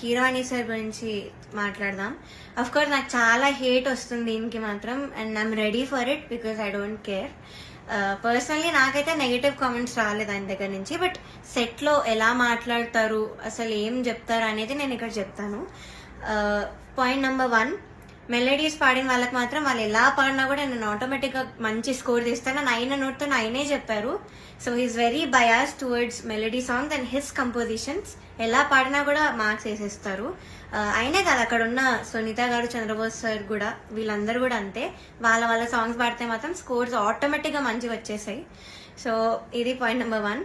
Keeravani sir గురించి మాట్లాడదాం. Of course నాకు చాలా హేట్ వస్తుంది దీనికి మాత్రం and I'm ready for it because I don't care personally నాకైతే నెగిటివ్ కామెంట్స్ రాలేదు ఆయన దగ్గర నుంచి బట్ సెట్లో ఎలా మాట్లాడతారు అసలు ఏం చెప్తారు అనేది నేను ఇక్కడ చెప్తాను. పాయింట్ నెంబర్ వన్ మెలడీస్ పాడిన వాళ్ళకి మాత్రం వాళ్ళు ఎలా పాడినా కూడా నేను ఆటోమేటిక్గా మంచి స్కోర్ తీస్తాను. అని ఆయన నోట్తో ఆయనే చెప్పారు. So he's very bias towards melody songs and his compositions ఎలా పాడినా కూడా మార్క్స్ వేసేస్తారు. Uh, అయినే కాదు అక్కడ ఉన్న సునీత గారు చంద్రబోస్ సార్ కూడా వీళ్ళందరూ కూడా అంతే. వాళ్ళ వాళ్ళ సాంగ్స్ పాడితే మాత్రం స్కోర్స్ ఆటోమేటిక్గా మంచిగా వచ్చేసాయి. సో ఇది point number one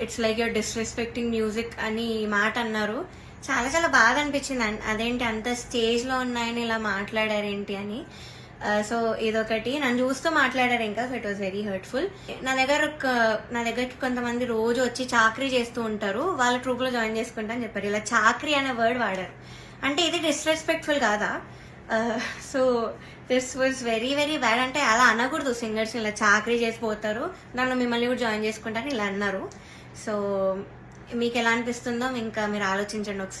It's like your disrespecting music అని ఈ మాట అన్నారు. చాలా చాలా బాగా అనిపించింది. అన్- అదేంటి అంత స్టేజ్లో ఉన్నాయని ఇలా మాట్లాడారేంటి అని. సో ఇదొకటి. నన్ను చూస్తూ మాట్లాడారు ఇంకా so it was very hurtful నా దగ్గర ఒక- నా దగ్గరకి కొంతమంది రోజు వచ్చి చాకరీ చేస్తూ ఉంటారు. వాళ్ళ ట్రూప్లో జాయిన్ చేసుకుంటా అని చెప్పారు. ఇలా చాకరీ అనే వర్డ్ వాడారు. అంటే ఇది డిస్రెస్పెక్ట్ఫుల్ కాదా? So this was very very bad అంటే అలా అనకూడదు సింగర్స్ ఇలా చాకరీ చేసిపోతారు దానిలో మిమ్మల్ని కూడా జాయిన్ చేసుకుంటారని ఇలా అన్నారు. సో మీకు ఎలా అనిపిస్తుందో ఇంకా మీరు ఆలోచించండి ఒకసారి